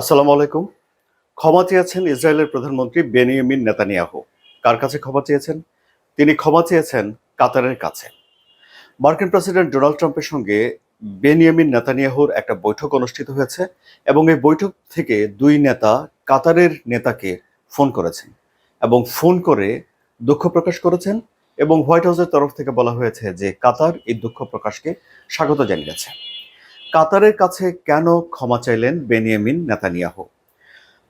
আসসালামু আলাইকুম। ক্ষমা চেয়েছেন ইসরায়েলের প্রধানমন্ত্রী বেনিয়ামিন নেতানিয়াহু। কার কাছে ক্ষমা চেয়েছেন? তিনি ক্ষমা চেয়েছেন কাতারের কাছে। মার্কিন প্রেসিডেন্ট ডোনাল্ড ট্রাম্পের সঙ্গে বেনিয়ামিন নেতানিয়াহুর একটা বৈঠক অনুষ্ঠিত হয়েছে এবং এই বৈঠক থেকে দুই নেতা কাতারের নেতাকে ফোন করেছেন এবং ফোন করে দুঃখ প্রকাশ করেছেন এবং হোয়াইট হাউসের তরফ থেকে বলা হয়েছে যে কাতার এই দুঃখ প্রকাশকে স্বাগত জানিয়েছে। কাতারের কাছে কেন ক্ষমা চাইলেন বেনিয়ামিন নেতানিয়াহু?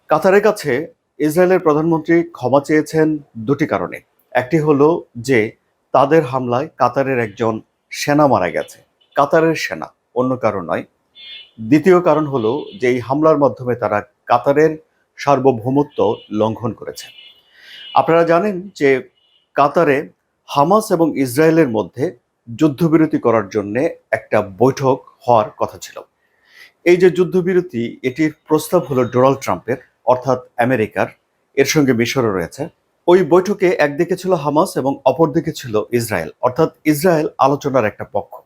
কাতারের কাছে ইসরায়েলের প্রধানমন্ত্রী ক্ষমা চেয়েছেন দুটি কারণে। একটি হলো যে, তাদের হামলায় কাতারের একজন সেনা মারা গেছে। কাতারের সেনা, অন্য কারণ নয়। দ্বিতীয় কারণ হলো যে, এই হামলার মাধ্যমে তারা কাতারের সার্বভৌমত্ব লঙ্ঘন করেছে। আপনারা জানেন যে, কাতারে হামাস এবং ইসরায়েলের মধ্যে যুদ্ধবিরতি করার জন্য একটা বৈঠক হওয়ার কথা ছিল। এই যে যুদ্ধবিরতি, এটির প্রস্তাব হলো ডোনাল্ড ট্রাম্পের, অর্থাৎ আমেরিকার, এর সঙ্গে মিশরও রয়েছে। ওই বৈঠকে একদিকে ছিল হামাস এবং অপরদিকে ছিল ইসরায়েল, অর্থাৎ ইসরায়েল আলোচনার একটা পক্ষ।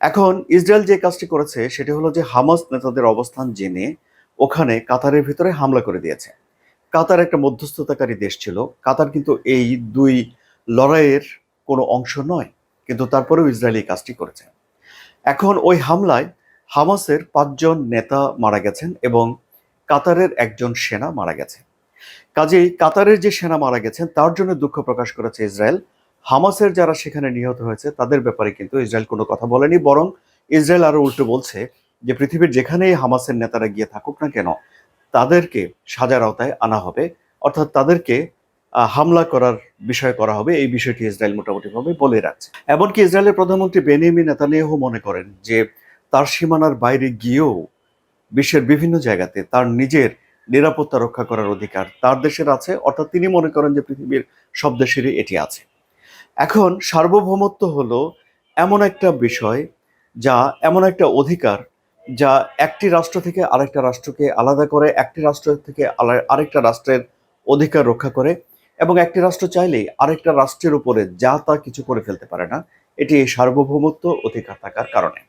এখন ইসরায়েল যে কাজটি করেছে, সেটি হলো যে হামাস নেতাদের অবস্থান জেনে ওখানে কাতারের ভিতরে হামলা করে দিয়েছে। কাতার একটা মধ্যস্থতাকারী দেশ ছিল। কাতার কিন্তু এই দুই লড়াইয়ের কোনো অংশ নয়। কিন্তু তারপরেও ইসরায়েল এই কাজটি করেছে। এখন ওই হামলায় হামাসের পাঁচজন নেতা মারা গেছেন এবং কাতারের একজন সেনা মারা গেছে। কাজেই কাতারের যে সেনা মারা গেছেন, তার জন্য দুঃখ প্রকাশ করেছে ইসরায়েল। হামাসের যারা সেখানে নিহত হয়েছে, তাদের ব্যাপারে কিন্তু ইসরায়েল কোনো কথা বলেনি, বরং ইসরায়েল আরও উল্টো বলছে যে পৃথিবীর যেখানেই হামাসের নেতারা গিয়ে থাকুক না কেন, তাদেরকে সাজার আওতায় আনা হবে। অর্থাৎ তাদেরকে হামলা করার বিষয় করা হবে, এই বিষয়টি ইসরায়েল মোটামুটিভাবে বলে রাখছে। এমনকি ইসরায়েলের প্রধানমন্ত্রী বেনিয়ামিন নেতানিয়াহু মনে করেন যে, তার সীমানার বাইরে গিয়েও বিশ্বের বিভিন্ন জায়গাতে তার নিজের নিরাপত্তা রক্ষা করার অধিকার তার দেশের আছে, অর্থাৎ তিনি মনে করেন যে পৃথিবীর সব দেশেরই এটি আছে। এখন সার্বভৌমত্ব হলো এমন একটা বিষয় যা, এমন একটা অধিকার যা একটি রাষ্ট্র থেকে আরেকটা রাষ্ট্রকে আলাদা করে, একটি রাষ্ট্র থেকে আরেকটা রাষ্ট্রের অধিকার রক্ষা করে এবং একটি রাষ্ট্র চাইলেই আরেকটা রাষ্ট্রের উপরে যা তা কিছু করে ফেলতে পারে না, এটি এই সার্বভৌমত্ব অধিকার থাকার কারণে।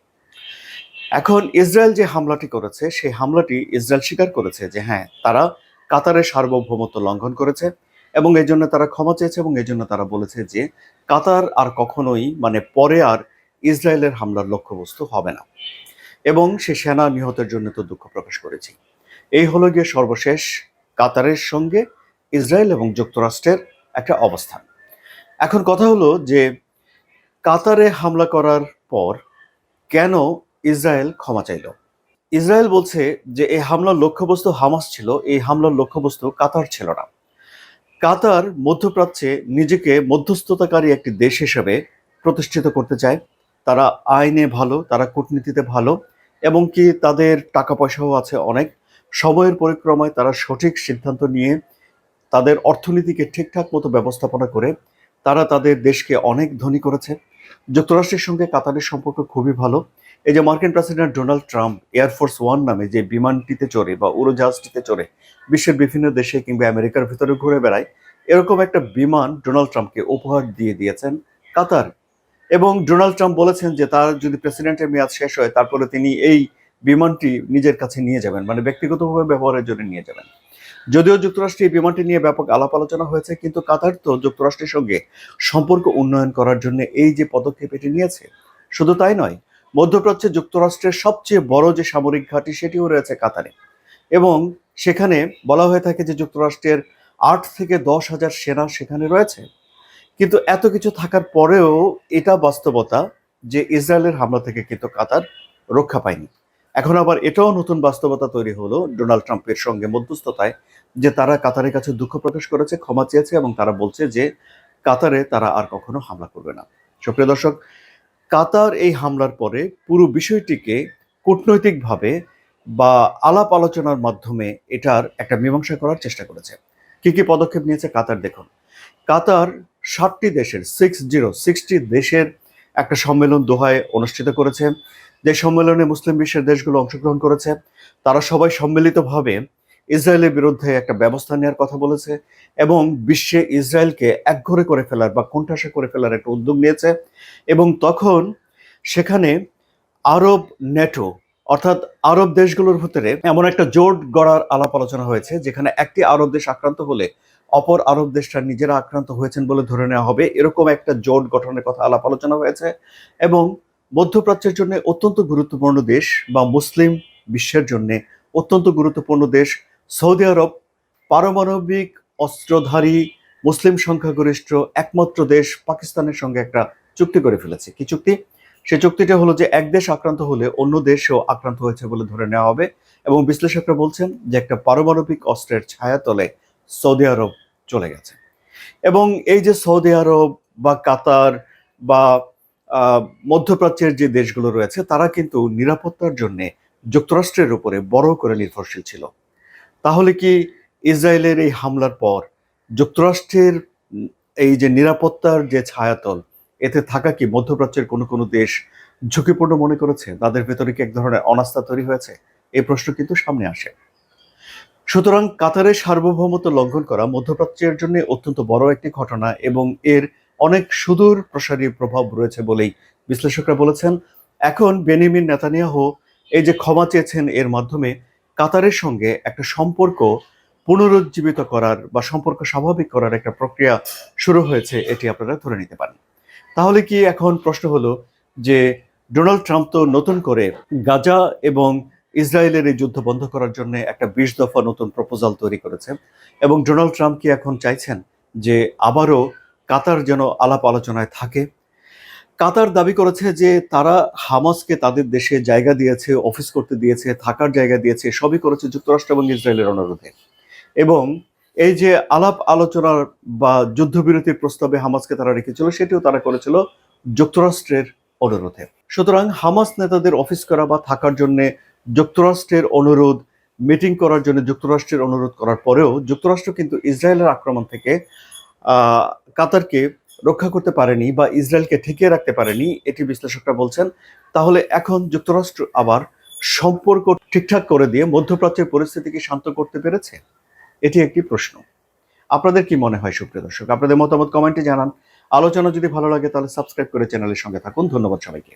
এখন ইসরায়েল যে হামলাটি করেছে, সেই হামলাটি ইসরায়েল স্বীকার করেছে যে হ্যাঁ তারা কাতারের সার্বভৌমত্ব লঙ্ঘন করেছে এবং এই জন্য তারা ক্ষমা চেয়েছে এবং এই জন্য তারা বলেছে যে কাতার আর কখনোই মানে পরে আর ইসরায়েলের হামলার লক্ষ্যবস্তু হবে না। এবং সে সেনা নিহতের জন্য তো দুঃখ প্রকাশ করেছি। এই হলো গিয়ে সর্বশেষ কাতারের সঙ্গে ইসরায়েল এবং যুক্তরাষ্ট্রের একটা অবস্থান। এখন কথা হলো যে কাতারে হামলা করার পর কেন ইসরায়েল ক্ষমা চাইল? ইসরায়েল বলছে যে এই হামলার লক্ষ্যবস্তু হামাস ছিল, এই হামলার লক্ষ্যবস্তু কাতার ছিল না। কাতার মধ্যপ্রাচ্যে নিজেকে মধ্যস্থতাকারী একটি দেশ হিসেবে প্রতিষ্ঠিত করতে চায়। তারা আইনে ভালো, তারা কূটনীতিতে ভালো, এবং কি তাদের টাকা পয়সাও আছে অনেক। সময়ের পরিক্রমায় তারা সঠিক সিদ্ধান্ত নিয়ে তাদের অর্থনীতিকে ঠিকঠাক মতো ব্যবস্থাপনা করে তারা তাদের দেশকে অনেক ধনী করেছে। যুক্তরাষ্ট্রের সঙ্গে কাতারের সম্পর্ক খুবই ভালো। এই যে মার্কিন president Donald Trump air force one নামে যে বিমানটিতে চড়ে বা উড়োজাহাজটিতে চড়ে বিশ্বের বিভিন্ন দেশে কিংবা আমেরিকার ভিতরে ঘুরে বেড়ায়, এরকম একটা বিমান ডোনাল্ড ট্রাম্পকে উপহার দিয়ে দিয়েছেন কাতার। এবং ডোনাল্ড ট্রাম্প বলেছেন যে তার যদি প্রেসিডেন্টের মেয়াদ শেষ হয়, তারপরে তিনি এই বিমানটি নিজের কাছে নিয়ে যাবেন মানে ব্যক্তিগতভাবে ব্যবহারের জন্য নিয়ে যাবেন। যদিও যুক্তরাষ্ট্রে এই বিমানটি নিয়ে ব্যাপক আলাপ আলোচনা হয়েছে, কিন্তু কাতার তো যুক্তরাষ্ট্রের সঙ্গে সম্পর্ক উন্নয়ন করার জন্য এই যে পদক্ষেপ এটি নিয়েছে, শুধু তাই নয়, মধ্যপ্রাচ্যে যুক্তরাষ্ট্রের সবচেয়ে বড় যে সামরিক ঘাঁটি সেটিও রয়েছে কাতারে। এবং সেখানে বলা হয়ে থাকে যে যুক্তরাষ্ট্রের আট থেকে দশ হাজার সেনা সেখানে রয়েছে, কিন্তু এত কিছু থাকার পরেও এটা বাস্তবতা যে ইসরায়েলের হামলা থেকে কিন্তু কাতার রক্ষা পায়নি। এখন আবার এটাও নতুন বাস্তবতা তৈরি হলো ডোনাল্ড ট্রাম্পের সঙ্গে মধ্যস্থতায়, যে তারা কাতারের কাছে দুঃখ প্রকাশ করেছে, ক্ষমা চেয়েছে এবং তারা বলছে যে কাতারে তারা আর কখনো হামলা করবে না। সুপ্রিয় দর্শক, কাতার এই হামলার পরে পুরো বিষয়টিকে কূটনৈতিকভাবে বা আলাপ আলোচনার মাধ্যমে এটার একটা মীমাংসা করার চেষ্টা করেছে। কি কি পদক্ষেপ নিয়েছে কাতার দেখুন। কাতার ষাটটি দেশের সিক্স জিরো সিক্সটি দেশের একটা সম্মেলন দোহায় অনুষ্ঠিত করেছে। যে সম্মেলনে মুসলিম বিশ্বের দেশগুলো অংশগ্রহণ করেছে, তারা সবাই সম্মিলিতভাবে ইসরায়েলের বিরুদ্ধে একটা ব্যবস্থা নেওয়ার কথা বলেছে এবং বিশ্বে ইসরায়েলকে একঘরে করে ফেলার বা কোণঠাসা করে ফেলার একটা উদ্যোগ নিয়েছে এবং তখন সেখানে আরব নেটো, অর্থাৎ আরব দেশগুলোর ভিতরে এমন একটা জোট গড়ার আলাপ আলোচনা হয়েছে, যেখানে একটি আরব দেশ আক্রান্ত হলে অপর আরব দেশটা নিজেরা আক্রান্ত হয়েছেন বলে ধরে নেওয়া হবে। এরকম একটা জোট গঠনের কথা আলাপ আলোচনা হয়েছে এবং মধ্যপ্রাচ্যের জন্য অত্যন্ত গুরুত্বপূর্ণ দেশ বা মুসলিম বিশ্বের জন্য অত্যন্ত গুরুত্বপূর্ণ দেশ সৌদি আরব। পারমাণবিক অস্ত্রধারী, মুসলিম সংখ্যাগরিষ্ঠ, একমাত্র দেশ পাকিস্তানের সঙ্গে একটা চুক্তি করে ফেলেছে। কি চুক্তি? সে চুক্তিটা হলো যে এক দেশ আক্রান্ত হলে অন্য দেশও আক্রান্ত হয়েছে বলে ধরে নেওয়া হবে এবং বিশ্লেষকরা বলছেন যে একটা পারমাণবিক অস্ত্রের ছায়াতলে সৌদি আরব চলে গেছে। এবং এই যে সৌদি আরব বা কাতার বা মধ্যপ্রাচ্যের যে দেশগুলো রয়েছে, তারা কিন্তু নিরাপত্তার জন্যে যুক্তরাষ্ট্রের উপরে বড় করে নির্ভরশীল ছিল। তাহলে কি ইসরায়েলের এই হামলার পর যুক্তরাষ্ট্রের এই যে নিরাপত্তার যে ছায়াতল, এতে থাকা কি মধ্যপ্রাচ্যের কোনো কোনো দেশ ঝুঁকিপূর্ণ মনে করেছে? তাদের ভেতরে কি এক ধরনের অনাস্থা তৈরি হয়েছে? এই প্রশ্ন কিন্তু সামনে আসে। সুতরাং কাতারের সার্বভৌমত্ব লঙ্ঘন করা মধ্যপ্রাচ্যের জন্য অত্যন্ত বড় একটি ঘটনা এবং এর অনেক সুদূর প্রসারী প্রভাব রয়েছে বলেই বিশ্লেষকরা বলেছেন। এখন বেনিমিন নেতানিয়াহু এই যে ক্ষমা চেয়েছেন এর মাধ্যমে কাতারের সঙ্গে একটা সম্পর্ক পুনরুজ্জীবিত করার বা সম্পর্ক স্বাভাবিক করার একটা প্রক্রিয়া শুরু হয়েছে, এটি আপনারা ধরে নিতে পারেন। তাহলে কি এখন প্রশ্ন হলো যে ডোনাল্ড ট্রাম্প তো নতুন করে গাজা এবং ইসরায়েলের এই যুদ্ধ বন্ধ করার জন্য একটা বিশ দফা নতুন প্রপোজাল তৈরি করেছেন এবং ডোনাল্ড ট্রাম্প কি এখন চাইছেন যে আবারও কাতার যেন আলাপ আলোচনায় থাকে? কাতার দাবি করেছে যে তারা হামাসকে তাদের দেশে জায়গা দিয়েছে, অফিস করতে দিয়েছে, থাকার জায়গা দিয়েছে, সবই করেছে যুক্তরাষ্ট্র এবং ইসরায়েলের অনুরোধে। এবং এই যে আলাপ আলোচনার বা যুদ্ধবিরতির প্রস্তাবে হামাসকে তারা রেখেছিল, সেটিও তারা করেছিল যুক্তরাষ্ট্রের অনুরোধে। সুতরাং হামাস নেতাদের অফিস করা বা থাকার জন্য যুক্তরাষ্ট্রের অনুরোধ মিটিং করার জন্য যুক্তরাষ্ট্রের অনুরোধ করার পরেও যুক্তরাষ্ট্র কিন্তু ইসরায়েলের আক্রমণ থেকে কাতারকে রক্ষা করতে পারেনি বা ইসরায়েলকে ঠেকিয়ে রাখতে পারেনি, এটি বিশ্লেষকরা বলছেন। তাহলে এখন যুক্তরাষ্ট্র আবার সম্পর্ক ঠিকঠাক করে দিয়ে মধ্যপ্রাচ্যের পরিস্থিতিকে শান্ত করতে পেরেছে? এটি একটি প্রশ্ন। আপনাদের কি মনে হয়, সুপ্রিয় দর্শক? আপনাদের মতামত কমেন্টে জানান। আলোচনা যদি ভালো লাগে, তাহলে সাবস্ক্রাইব করে চ্যানেলের সঙ্গে থাকুন। ধন্যবাদ সবাইকে।